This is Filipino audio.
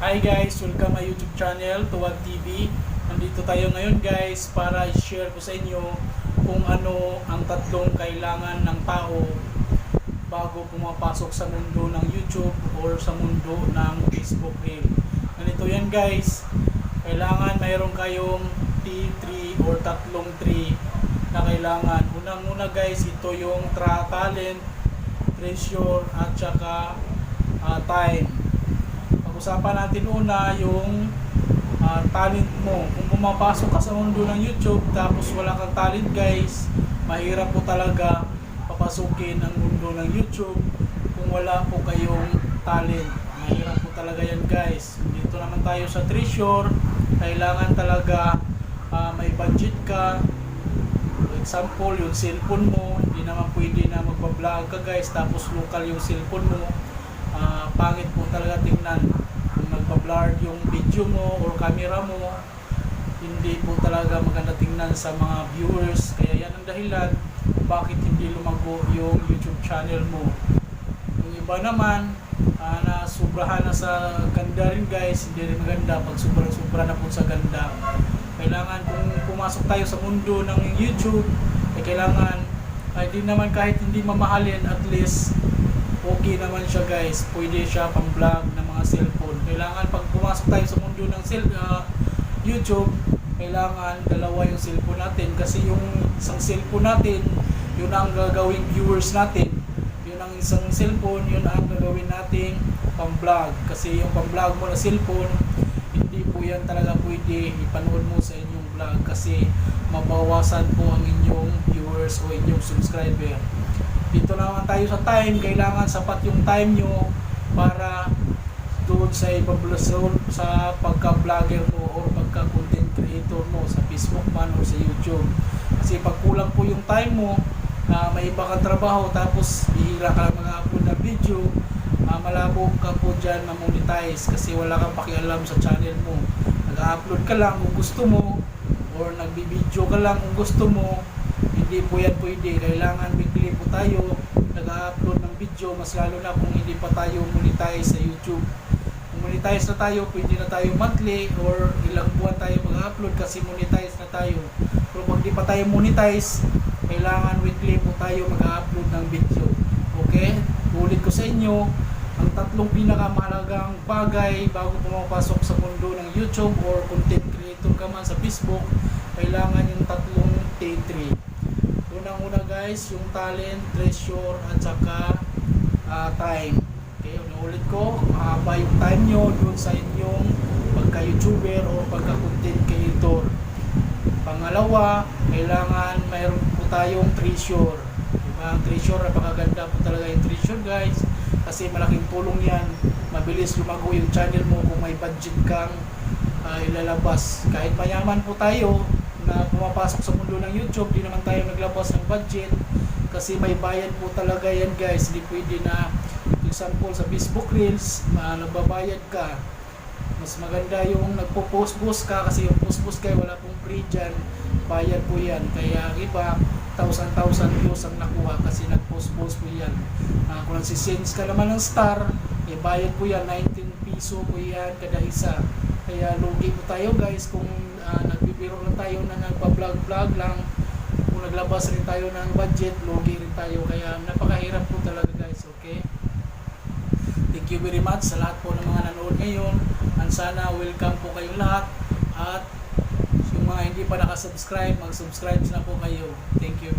Hi guys, welcome my YouTube channel, Tuwag TV. Nandito tayo ngayon guys para i-share ko sa inyo kung ano ang tatlong kailangan ng tao bago pumapasok sa mundo ng YouTube or sa mundo ng Facebook Reel. Ganito yan guys, kailangan mayroon kayong T3 or tatlong 3 na kailangan. Unang-una guys, ito yung tra talent, treasure at saka ah, time pag-usapan natin una yung ah, talent mo. Kung pumapasok ka sa mundo ng YouTube tapos wala kang talent guys, mahirap po talaga papasukin ang mundo ng YouTube kung wala po kayong talent. Mahirap po talaga yan guys. Dito naman tayo sa treasure. Kailangan talaga ah, may budget ka. For example, yung cellphone mo, hindi naman pwede na magbablog ka guys tapos local yung cellphone mo. Ah, pangit po talaga tingnan kung nagpa-blur yung video mo or camera mo hindi po talaga maganda tingnan sa mga viewers. Kaya yan ang dahilan bakit hindi lumago yung YouTube channel mo. Yung iba naman ah, na sobrahan na sa ganda rin guys. Hindi rin maganda pag sobrang sobra na po sa ganda. Kailangan kung pumasok tayo sa mundo ng YouTube ay kailangan ay di naman kahit hindi mamahalin at least okay naman siya guys. Pwede siya pang vlog ng mga cellphone. Kailangan pag pumasok tayo sa mundo ng cell, ah, YouTube, kailangan dalawa yung cellphone natin kasi yung isang cellphone natin, yun ang gagawing viewers natin. Yun ang isang cellphone, yun ang gagawin nating pang vlog. Kasi yung pang vlog mo na cellphone, hindi po yan talaga pwede ipanood mo sa inyong vlog kasi mabawasan po ang inyong viewers o inyong subscriber dito naman tayo sa time, kailangan sapat yung time nyo para doon sa ipablasol sa pagka-vlogger mo or pagka-content creator mo sa Facebook man o sa YouTube. Kasi pag kulang po yung time mo, na may iba kang trabaho tapos bihira ka lang mag-upload ng video, ah, malabo ka po dyan ma-monetize kasi wala kang pakialam sa channel mo. Nag-upload ka lang kung gusto mo or nagbi-video ka lang kung gusto mo, hindi po yan pwede. Kailangan weekly po tayo nag-upload ng video, mas lalo na kung hindi pa tayo monetize sa YouTube. Kung monetize na tayo, pwede na tayo monthly or ilang buwan tayo mag-upload kasi monetize na tayo. Pero pag di pa tayo monetize, kailangan weekly po tayo mag-upload ng video. Okay? Ulit ko sa inyo, ang tatlong pinakamahalagang bagay bago pumapasok sa mundo ng YouTube or content creator ka man sa Facebook, kailangan yung tatlong T3. Guys, yung talent, treasure, at saka ah, time. Okay, ulit ko, mahaba yung time nyo dun sa inyong pagka-YouTuber o pagka-content creator. Pangalawa, kailangan mayroon po tayong treasure. Diba? Ang treasure, napakaganda po talaga yung treasure guys. Kasi malaking tulong yan. Mabilis lumago yung channel mo kung may budget kang ah, ilalabas. Kahit mayaman po tayo na pumapasok sa mundo ng YouTube, di naman tayo naglabas ng budget. Kasi may bayad po talaga yan guys. Hindi pwede na, example sa Facebook Reels, na nagbabayad ka. Mas maganda yung nagpo-post-post ka kasi yung post-post kayo wala pong free dyan. Bayad po yan. Kaya iba, thousand-thousand views ang nakuha kasi nag-post-post po yan. Ah, kung nagsisends ka naman ng star, eh, bayad po yan. 19 piso po yan kada isa. Kaya lugi po tayo guys kung ah, nagbibiro lang tayo na nagpa-vlog-vlog lang. Kung naglabas rin tayo ng budget, lugi rin tayo. Kaya napakahirap po talaga guys, okay? Thank you very much sa lahat po ng mga nanood ngayon. And sana welcome po kayong lahat. At yung mga hindi pa nakasubscribe, mag-subscribe na po kayo. Thank you.